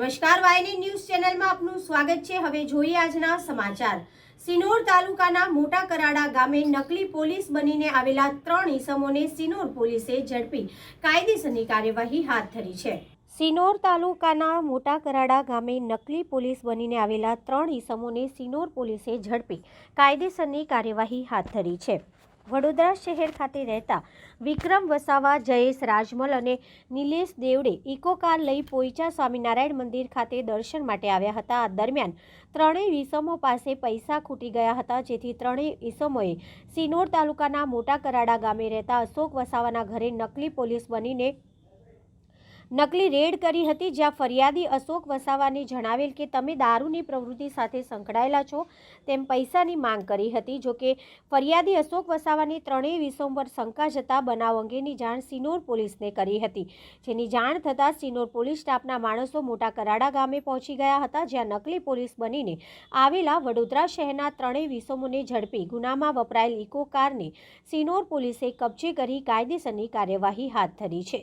નમસ્કાર, વાયની ન્યૂઝ ચેનલમાં આપનું સ્વાગત છે. હવે જોઈએ આજના સમાચાર. સિનોર તાલુકાના મોટા કરાડા ગામે નકલી પોલીસ બનીને આવેલા ત્રણ ઈસમોને સિનોર પોલીસે ઝડપી કાયદેસરની કાર્યવાહી હાથ ધરી છે. સિનોર તાલુકાના મોટા કરાડા ગામે નકલી પોલીસ બનીને આવેલા ત્રણ ઈસમોને સિનોર પોલીસે ઝડપી કાયદેસરની કાર્યવાહી હાથ ધરી છે. વડોદરા શહેર ખાતે રહેતા વિક્રમ વસાવા, જયેશ રાજમલ અને નિલેશ દેવડે ઇકો કાર લઈ પોઈચા સ્વામિનારાયણ મંદિર ખાતે દર્શન માટે આવ્યા હતા. દરમિયાન ત્રણેય ઈસમો પાસે પૈસા ખૂટી ગયા હતા, જેથી ત્રણેય ઈસમોએ સિનોર તાલુકાના મોટા કરાડા ગામે રહેતા અશોક વસાવાના ઘરે નકલી પોલીસ બનીને નકલી રેડ કરી હતી, જ્યાં ફરિયાદી અશોક વસાવાને જણાવેલ કે તમે દારૂની પ્રવૃત્તિ સાથે સંકળાયેલા છો, તેમ પૈસાની માંગ કરી હતી. જોકે ફરિયાદી અશોક વસાવાની ત્રણેય વિષમ પર શંકા જતા બનાવ અંગેની જાણ સિનોર પોલીસને કરી હતી, જેની જાણ થતાં સિનોર પોલીસ સ્ટાફના માણસો મોટા કરાડા ગામે પહોંચી ગયા હતા, જ્યાં નકલી પોલીસ બનીને આવેલા વડોદરા શહેરના ત્રણેય વિસમોને ઝડપી ગુનામાં વપરાયેલ ઇકો કારને સિનોર પોલીસે કબજે કરી કાયદેસરની કાર્યવાહી હાથ ધરી છે.